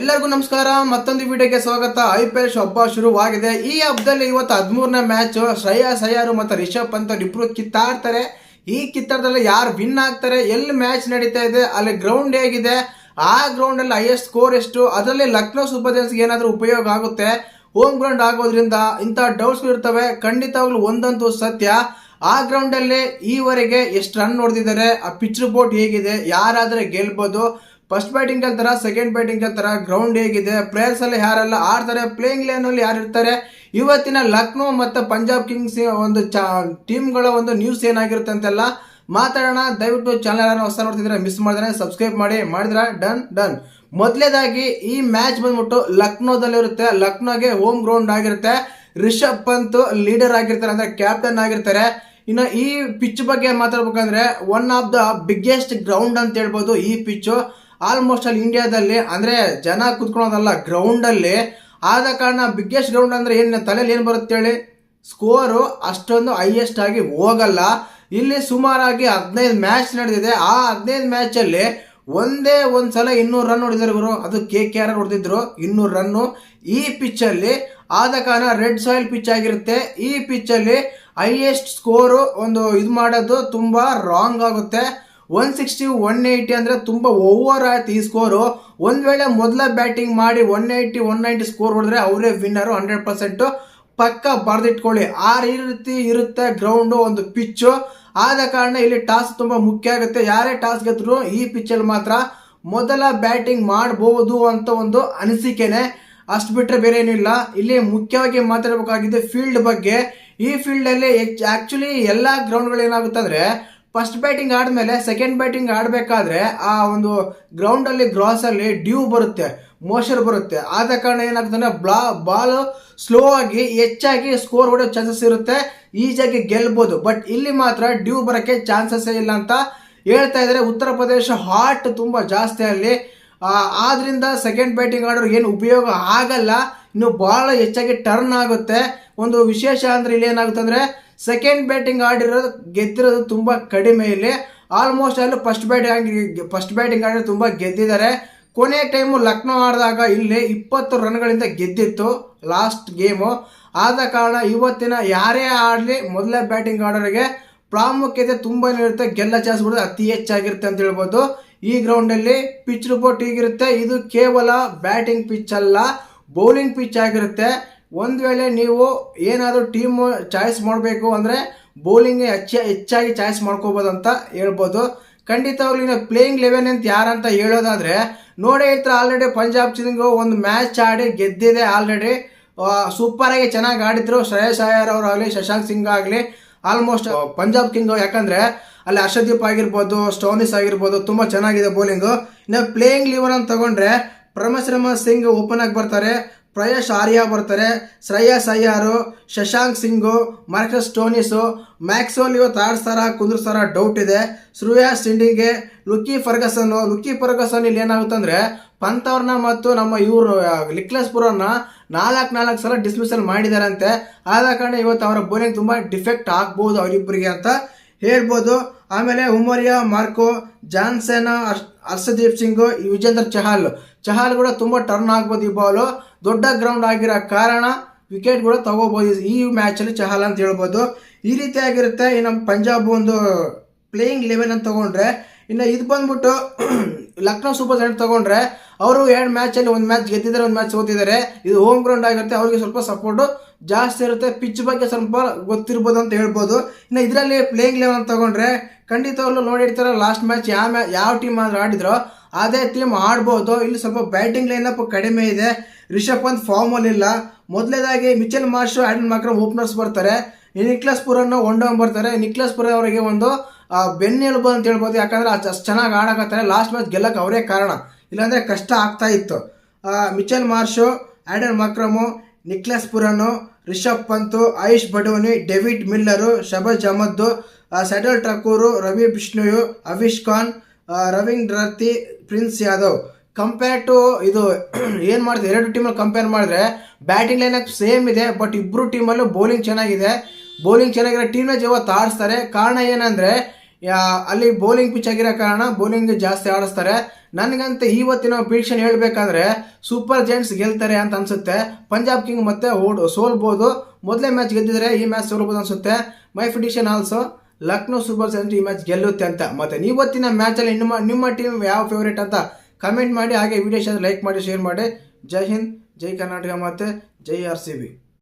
ಎಲ್ಲರಿಗೂ ನಮಸ್ಕಾರ, ಮತ್ತೊಂದು ವಿಡಿಯೋಗೆ ಸ್ವಾಗತ. ಐ ಪಿ ಎಲ್ ಹಬ್ಬ ಶುರುವಾಗಿದೆ. ಈ ಹಬ್ಬದಲ್ಲಿ ಇವತ್ತು ಹದಿಮೂರನೇ ಮ್ಯಾಚ್ ಶ್ರೇಯಸ್ ಅಯ್ಯರ್ ಮತ್ತು ರಿಷಬ್ ಪಂತ್ ಇಬ್ರು ಕಿತ್ತಾಡ್ತಾರೆ. ಈ ಕಿತ್ತಾಟದಲ್ಲಿ ಯಾರು ವಿನ್ ಆಗ್ತಾರೆ, ಎಲ್ಲಿ ಮ್ಯಾಚ್ ನಡೀತಾ ಇದೆ, ಅಲ್ಲಿ ಗ್ರೌಂಡ್ ಹೇಗಿದೆ, ಆ ಗ್ರೌಂಡ್ ಅಲ್ಲಿ ಹೈಯೆಸ್ಟ್ ಸ್ಕೋರ್ ಎಷ್ಟು, ಅದರಲ್ಲಿ ಲಕ್ನೋ ಸೂಪರ್ ಜೈನ್ಸ್ಗೆ ಏನಾದರೂ ಉಪಯೋಗ ಆಗುತ್ತೆ? ಹೋಮ್ ಗ್ರೌಂಡ್ ಆಗೋದ್ರಿಂದ ಇಂಥ ಡೌಟ್ಸ್ ಇರ್ತವೆ. ಖಂಡಿತವಾಗ್ಲೂ ಒಂದಂತೂ ಸತ್ಯ. ಆ ಗ್ರೌಂಡ್ ಅಲ್ಲಿ ಈವರೆಗೆ ಎಷ್ಟು ರನ್ ಹೊಡೆದಿದ್ದಾರೆ, ಆ ಪಿಚ್ ಬೋಟ್ ಹೇಗಿದೆ, ಯಾರಾದ್ರೆ ಗೆಲ್ಬೋದು ಫಸ್ಟ್ ಬ್ಯಾಟಿಂಗ್ ಗೆಲ್ತಾರ ಸೆಕೆಂಡ್ ಬ್ಯಾಟಿಂಗ್ ಗೆಲ್ತಾರ ಗ್ರೌಂಡ್ ಹೇಗಿದೆ ಪ್ಲೇಯರ್ಸ್ ಅಲ್ಲಿ ಯಾರೆಲ್ಲ ಆಡ್ತಾರೆ ಪ್ಲೇಯಿಂಗ್ ಲೈನ್ ಅಲ್ಲಿ ಯಾರು ಇರ್ತಾರೆ, ಇವತ್ತಿನ ಲಕ್ನೋ ಮತ್ತು ಪಂಜಾಬ್ ಕಿಂಗ್ಸ್ ಒಂದು ಟೀಮ್ ಟೀಮ್ಗಳ ಒಂದು ನ್ಯೂಸ್ ಏನಾಗಿರುತ್ತೆ ಅಂತೆಲ್ಲ ಮಾತಾಡೋಣ. ದಯವಿಟ್ಟು ಚಾನಲ್ ಹೊಸ ನೋಡ್ತಿದ್ರೆ ಮಿಸ್ ಮಾಡಿದ್ರೆ ಸಬ್ಸ್ಕ್ರೈಬ್ ಮಾಡಿ, ಮಾಡಿದ್ರೆ ಡನ್ ಡನ್ ಮೊದಲೇದಾಗಿ ಈ ಮ್ಯಾಚ್ ಬಂದ್ಬಿಟ್ಟು ಲಕ್ನೋದಲ್ಲಿ ಇರುತ್ತೆ. ಲಕ್ನೋಗೆ ಹೋಮ್ ಗ್ರೌಂಡ್ ಆಗಿರುತ್ತೆ. ರಿಷಬ್ ಪಂತ್ ಲೀಡರ್ ಆಗಿರ್ತಾರೆ, ಅಂದರೆ ಕ್ಯಾಪ್ಟನ್ ಆಗಿರ್ತಾರೆ. ಇನ್ನು ಈ ಪಿಚ್ ಬಗ್ಗೆ ಮಾತಾಡ್ಬೇಕಂದ್ರೆ one of the biggest ground ಅಂತ ಹೇಳ್ಬೋದು ಈ ಪಿಚ್ಚು ಆಲ್ಮೋಸ್ಟ್ ಅಲ್ಲಿ ಇಂಡಿಯಾದಲ್ಲಿ ಅಂದ್ರೆ ಜನ ಕುತ್ಕೊಳೋದಲ್ಲ ಗ್ರೌಂಡ್ ಅಲ್ಲಿ, ಆದ ಕಾರಣ ಬಿಗ್ಗೆಸ್ಟ್ ಗ್ರೌಂಡ್ ಅಂದ್ರೆ ಏನು ತಲೆಯಲ್ಲಿ ಏನು ಬರುತ್ತೆ ಹೇಳಿ? ಸ್ಕೋರು ಅಷ್ಟೊಂದು ಹೈಯೆಸ್ಟ್ ಆಗಿ ಹೋಗಲ್ಲ. ಇಲ್ಲಿ ಸುಮಾರಾಗಿ ಹದಿನೈದು ಮ್ಯಾಚ್ ನಡೆದಿದೆ. ಆ ಹದಿನೈದು ಮ್ಯಾಚಲ್ಲಿ ಒಂದೇ ಒಂದು ಸಲ ಇನ್ನೂರು ರನ್ ಹೊಡೆದಿದ್ರು ಗುರು ಅದು ಕೆ ಕೆ ಆರ್ ಹೊಡೆದಿದ್ರು, ಇನ್ನೂರು ರನ್ನು ಈ ಪಿಚ್ಚಲ್ಲಿ ಆದ ಕಾರಣ ರೆಡ್ ಸಾಯಿಲ್ ಪಿಚ್ ಆಗಿರುತ್ತೆ. ಈ ಪಿಚ್ಚಲ್ಲಿ ಹೈಯೆಸ್ಟ್ ಸ್ಕೋರು ಒಂದು ಇದು ಮಾಡೋದು ತುಂಬಾ ರಾಂಗ್ ಆಗುತ್ತೆ. ಒನ್ ಸಿಕ್ಸ್ಟಿ ಒನ್ ಏಯ್ಟಿ ಅಂದರೆ ತುಂಬ ಓವರ್ ಆಯ್ತು ಈ ಸ್ಕೋರು ಒಂದು ವೇಳೆ ಮೊದಲ ಬ್ಯಾಟಿಂಗ್ ಮಾಡಿ one eighty one ninety score ಹೊಡೆದ್ರೆ ಅವರೇ ವಿನ್ನರು ಹಂಡ್ರೆಡ್ ಪರ್ಸೆಂಟು ಪಕ್ಕ ಬರೆದಿಟ್ಕೊಳ್ಳಿ. ಆ ರೀತಿ ಇರುತ್ತೆ ಗ್ರೌಂಡು ಒಂದು ಪಿಚ್ಚು ಆದ ಕಾರಣ ಇಲ್ಲಿ ಟಾಸ್ ತುಂಬ ಮುಖ್ಯ ಆಗುತ್ತೆ. ಯಾರೇ ಟಾಸ್ ಗೆದ್ರು ಈ ಪಿಚ್ಚಲ್ಲಿ ಮಾತ್ರ ಮೊದಲ ಬ್ಯಾಟಿಂಗ್ ಮಾಡಬಹುದು ಅಂತ ಒಂದು ಅನಿಸಿಕೆನೆ. ಅಷ್ಟು ಬಿಟ್ಟರೆ ಬೇರೆ ಏನಿಲ್ಲ. ಇಲ್ಲಿ ಮುಖ್ಯವಾಗಿ ಮಾತಾಡಬೇಕಾಗಿದೆ ಫೀಲ್ಡ್ ಬಗ್ಗೆ. ಈ ಫೀಲ್ಡಲ್ಲಿ ಆ್ಯಕ್ಚುಲಿ ಎಲ್ಲ ಗ್ರೌಂಡ್ಗಳು ಏನಾಗುತ್ತೆ ಅಂದರೆ ಫಸ್ಟ್ ಬ್ಯಾಟಿಂಗ್ ಆದಮೇಲೆ ಸೆಕೆಂಡ್ ಬ್ಯಾಟಿಂಗ್ ಆಡಬೇಕಾದ್ರೆ ಆ ಒಂದು ಗ್ರೌಂಡಲ್ಲಿ ಗ್ರಾಸಲ್ಲಿ ಡ್ಯೂ ಬರುತ್ತೆ ಮೋಷರ್ ಬರುತ್ತೆ. ಆದ ಕಾರಣ ಏನಾಗುತ್ತೆ ಅಂದರೆ ಬ್ಲಾ ಬಾಲ್ ಸ್ಲೋ ಆಗಿ, ಹೆಚ್ಚಾಗಿ ಸ್ಕೋರ್ ಹೊಡೆಯೋ ಚಾನ್ಸಸ್ ಇರುತ್ತೆ. ಈಜಾಗಿ ಗೆಲ್ಬೋದು. ಬಟ್ ಇಲ್ಲಿ ಮಾತ್ರ ಡ್ಯೂ ಬರೋಕ್ಕೆ ಚಾನ್ಸಸ್ ಇಲ್ಲ ಅಂತ ಹೇಳ್ತಾ ಇದ್ದಾರೆ. ಉತ್ತರ ಪ್ರದೇಶ ಹಾಟ್ ತುಂಬ ಜಾಸ್ತಿ ಅಲ್ಲಿ. ಆದ್ರಿಂದ ಸೆಕೆಂಡ್ ಬ್ಯಾಟಿಂಗ್ ಆಡೋರು ಏನು ಉಪಯೋಗ ಆಗಲ್ಲ. ಇನ್ನು ಭಾಳ ಹೆಚ್ಚಾಗಿ ಟರ್ನ್ ಆಗುತ್ತೆ. ಒಂದು ವಿಶೇಷ ಅಂದರೆ ಇಲ್ಲಿ ಏನಾಗುತ್ತೆ ಅಂದರೆ ಸೆಕೆಂಡ್ ಬ್ಯಾಟಿಂಗ್ ಆಡಿರೋದು ಗೆದ್ದಿರೋದು ತುಂಬ ಕಡಿಮೆ ಇಲ್ಲಿ. ಆಲ್ಮೋಸ್ಟ್ ಅಲ್ಲಿ ಫಸ್ಟ್ ಬ್ಯಾಟಿಂಗ್ ಫಸ್ಟ್ ಬ್ಯಾಟಿಂಗ್ ಆಡಿರೋದು ತುಂಬ ಗೆದ್ದಿದ್ದಾರೆ. ಕೊನೆ ಟೈಮು ಲಕ್ನೋ ಆಡಿದಾಗ ಇಲ್ಲಿ ಇಪ್ಪತ್ತು ರನ್ಗಳಿಂದ ಗೆದ್ದಿತ್ತು ಲಾಸ್ಟ್ ಗೇಮು ಆದ ಕಾರಣ ಇವತ್ತಿನ ಯಾರೇ ಆಡಲಿ ಮೊದಲೇ ಬ್ಯಾಟಿಂಗ್ ಆಡೋರಿಗೆ ಪ್ರಾಮುಖ್ಯತೆ ತುಂಬಾ ಇರುತ್ತೆ, ಗೆಲ್ಲ ಚಾನ್ಸ್ ಬಿಡೋದು ಅತಿ ಹೆಚ್ಚಾಗಿರುತ್ತೆ ಅಂತ ಹೇಳ್ಬೋದು. ಈ ಗ್ರೌಂಡಲ್ಲಿ ಪಿಚ್ ರಿಪೋರ್ಟ್ ಹೀಗಿರುತ್ತೆ. ಇದು ಕೇವಲ ಬ್ಯಾಟಿಂಗ್ ಪಿಚ್ ಅಲ್ಲ. ಬೌಲಿಂಗ್ ಪಿಚ್ ಆಗಿರುತ್ತೆ. ಒಂದು ವೇಳೆ ನೀವು ಏನಾದರೂ ಟೀಮ್ ಚಾಯ್ಸ್ ಮಾಡಬೇಕು ಅಂದರೆ ಬೌಲಿಂಗ್ ಹೆಚ್ಚ ಹೆಚ್ಚಾಗಿ ಚಾಯ್ಸ್ ಮಾಡ್ಕೋಬೋದು ಅಂತ ಹೇಳ್ಬೋದು. ಖಂಡಿತವಾಗ್ಲೂ ಇನ್ನು ಪ್ಲೇಯಿಂಗ್ ಲೆವೆನ್ ಅಂತ ಯಾರಂತ ಹೇಳೋದಾದರೆ, ನೋಡೇ ಇರ್ತಾರೆ ಆಲ್ರೆಡಿ ಪಂಜಾಬ್ ಸಿಂಗು ಒಂದು ಮ್ಯಾಚ್ ಆಡಿ ಗೆದ್ದಿದೆ ಆಲ್ರೆಡಿ ಸೂಪರಾಗಿ ಚೆನ್ನಾಗಿ ಆಡಿದ್ರು. ಶ್ರೇಯಸ್ ಅಯ್ಯರ್ ಅವರಾಗಲಿ ಶಶಾಂಕ್ ಸಿಂಗ್ ಆಗಲಿ ಆಲ್ಮೋಸ್ಟ್ ಪಂಜಾಬ್ ಕಿಂಗ್ ಯಾಕಂದರೆ ಅಲ್ಲಿ ಹರ್ಷದೀಪ್ ಆಗಿರ್ಬೋದು, ಸ್ಟೋನಿಸ್ ಆಗಿರ್ಬೋದು, ತುಂಬ ಚೆನ್ನಾಗಿದೆ ಬೌಲಿಂಗು ಇನ್ನು ಪ್ಲೇಯಿಂಗ್ ಲಿವರ್ ಅಂತ ತಗೊಂಡ್ರೆ ಪ್ರಮಶ್ರಮ ಸಿಂಗ್ ಓಪನ್ ಆಗಿ ಬರ್ತಾರೆ, ಪ್ರಯಶ್ ಆರ್ಯ ಬರ್ತಾರೆ ಶ್ರೇಯಸ್ ಅಯ್ಯಾರು ಶಶಾಂಕ್ ಸಿಂಗು, ಮಾರ್ಕಸ್ ಮ್ಯಾಕ್ಸೋಲ್ ಇವತ್ತು ಆಡಿಸ್ತಾರ ಕುಂದ್ರಿಸ್ತಾರ ಡೌಟ್ ಇದೆ. ಶ್ರೇಯಸ್ ಸಿಂಡಿಗೆ ಲುಕಿ ಫರ್ಗಸನ್ ಲುಕಿ ಫರ್ಗಸನ್ ಇಲ್ಲಿ ಏನಾಗುತ್ತೆ ಅಂದರೆ ಪಂತ್ ಅವ್ರನ್ನ ಮತ್ತು ನಮ್ಮ ಇವರು ಲಿಕ್ಲಸ್ ಪುರನ್ನ ನಾಲ್ಕು ನಾಲ್ಕು ಸಲ ಡಿಸ್ಮಿಸಲ್ ಮಾಡಿದಾರಂತೆ. ಆದ ಕಾರಣ ಇವತ್ತು ಅವರ ಬೌಲಿಂಗ್ ತುಂಬ ಡಿಫೆಕ್ಟ್ ಆಗ್ಬೋದು ಅವರಿಬ್ಬರಿಗೆ ಅಂತ ಹೇಳ್ಬೋದು. ಆಮೇಲೆ ಉಮರಿಯಾ ಮಾರ್ಕೋ, ಜಾನ್ಸನ್ ಹರ್ಷ್- ಹರ್ಷದೀಪ್ ಸಿಂಗ್, ವಿಜೇಂದ್ರ ಚಹಾಲ್. ಚಹಾಲ್ ಕೂಡ ತುಂಬ ಟರ್ನ್ ಆಗ್ಬೋದು ಈ ಬಾಲು ದೊಡ್ಡ ಗ್ರೌಂಡ್ ಆಗಿರೋ ಕಾರಣ ವಿಕೆಟ್ ಕೂಡ ತಗೋಬೋದು ಈ ಮ್ಯಾಚಲ್ಲಿ ಚಹಲ್ ಅಂತ ಹೇಳ್ಬೋದು. ಈ ರೀತಿಯಾಗಿರುತ್ತೆ ಈ ನಮ್ಮ ಪಂಜಾಬ್ ಒಂದು ಪ್ಲೇಯಿಂಗ್ ಲೆವೆನ್ ಅಂತ ತಗೊಂಡ್ರೆ, ಇನ್ನು ಇದು ಬಂದ್ಬಿಟ್ಟು ಲಕ್ನೋ ಸೂಪರ್ ಜೈಂಟ್ ತೊಗೊಂಡ್ರೆ, ಅವರು ಎರಡು ಮ್ಯಾಚಲ್ಲಿ ಒಂದು ಮ್ಯಾಚ್ ಗೆದ್ದಿದ್ದಾರೆ, ಒಂದು ಮ್ಯಾಚ್ ಓದಿದ್ದಾರೆ ಇದು ಹೋಮ್ ಗ್ರೌಂಡ್ ಆಗಿರುತ್ತೆ. ಅವ್ರಿಗೆ ಸ್ವಲ್ಪ ಸಪೋರ್ಟು ಜಾಸ್ತಿ ಇರುತ್ತೆ. ಪಿಚ್ ಬಗ್ಗೆ ಸ್ವಲ್ಪ ಗೊತ್ತಿರ್ಬೋದು ಅಂತ ಹೇಳ್ಬೋದು. ಇನ್ನು ಇದರಲ್ಲಿ ಪ್ಲೇಯಿಂಗ್ ಲೆವೆನ್ ತಗೊಂಡ್ರೆ ಖಂಡಿತವಾಗ್ಲೂ ನೋಡಿರ್ತಾರೆ ಲಾಸ್ಟ್ ಮ್ಯಾಚ್ ಯಾವ ಯಾವ ಟೀಮ್ ಆದ್ರೂ ಆಡಿದ್ರು, ಅದೇ ಟೀಮ್ ಆಡ್ಬೋದು. ಇಲ್ಲಿ ಸ್ವಲ್ಪ ಬ್ಯಾಟಿಂಗ್ ಲೈನಪ್ ಕಡಿಮೆ ಇದೆ. ರಿಷಬ್ ಪಂತ್ ಫಾರ್ಮಲ್ಲಿಲ್ಲ ಮೊದಲೇದಾಗಿ Mitchell Marsh and Markram openers ಬರ್ತಾರೆ. ನಿಕ್ಲಸ್ ಪುರನ್ನು ಒನ್ ಬರ್ತಾರೆ. ನಿಕ್ಲಸ್ ಪುರ ಅವರಿಗೆ ಒಂದು ಬೆನ್ನೆಲುಬು ಅಂತ ಹೇಳ್ಬೋದು. ಯಾಕಂದರೆ ಅಷ್ಟು ಚೆನ್ನಾಗಿ ಆಡಕತ್ತಾರೆ. ಲಾಸ್ಟ್ ಮ್ಯಾಚ್ ಗೆಲ್ಲಕ್ಕೆ ಅವರೇ ಕಾರಣ. ಇಲ್ಲಾಂದರೆ ಕಷ್ಟ ಆಗ್ತಾ ಇತ್ತು. Mitchell Marsh, Aiden Markram Nicholas Pooran, Rishabh Pant, Ayush Badoni David Miller, Shahbaz Ahmed Shardul Thakur, Ravi Bishnoi, Avesh Khan ರವಿಂಗ್ Rathi, Prince Yadav. Compare to ಇದು ಏನು ಮಾಡಿದೆ ಎರಡು ಟೀಮಲ್ಲಿ ಕಂಪೇರ್ ಮಾಡಿದ್ರೆ ಬ್ಯಾಟಿಂಗ್ ಲೈನಪ್ ಸೇಮ್ ಇದೆ ಬಟ್ ಇಬ್ಬರು ಟೀಮಲ್ಲೂ ಬೌಲಿಂಗ್ ಚೆನ್ನಾಗಿದೆ. ಬೌಲಿಂಗ್ ಚೆನ್ನಾಗಿರೋ ಟೀಮ್ನ ಜವಾಬ್ ಆಡಿಸ್ತಾರೆ. ಕಾರಣ ಏನಂದರೆ ಅಲ್ಲಿ ಬೌಲಿಂಗ್ ಪಿಚ್ ಆಗಿರೋ ಕಾರಣ ಬೌಲಿಂಗ್ ಜಾಸ್ತಿ ಆಡಿಸ್ತಾರೆ. ನನಗಂತ ಇವತ್ತಿನ ಪ್ರಿಡಿಕ್ಷನ್ ಹೇಳ್ಬೇಕಂದ್ರೆ ಸೂಪರ್ ಜೈಂಟ್ಸ್ ಗೆಲ್ತಾರೆ ಅಂತ ಅನ್ಸುತ್ತೆ. ಪಂಜಾಬ್ ಕಿಂಗ್ ಮತ್ತೆ ಓಡ್, ಸೋಲ್ಬೋದು. ಮೊದಲೇ ಮ್ಯಾಚ್ ಗೆದ್ದಿದ್ರೆ ಈ ಮ್ಯಾಚ್ ಸೋಲ್ಬೋದು ಅನ್ಸುತ್ತೆ. My prediction also Lucknow super giants ಈ ಮ್ಯಾಚ್ ಗೆಲ್ಲುತ್ತೆ ಅಂತ. ಮತ್ತೆ ಇವತ್ತಿನ ಮ್ಯಾಚಲ್ಲಿ ನಿಮ್ಮ ನಿಮ್ಮ ಟೀಮ್ ಯಾವ ಫೇವ್ರೇಟ್ ಅಂತ ಕಮೆಂಟ್ ಮಾಡಿ, ಹಾಗೆ ವಿಡಿಯೋ ಲೈಕ್ ಮಾಡಿ ಶೇರ್ ಮಾಡಿ. ಜೈ ಹಿಂದ್, ಜೈ ಕರ್ನಾಟಕ ಮತ್ತೆ ಜೈ ಆರ್ ಸಿ ಬಿ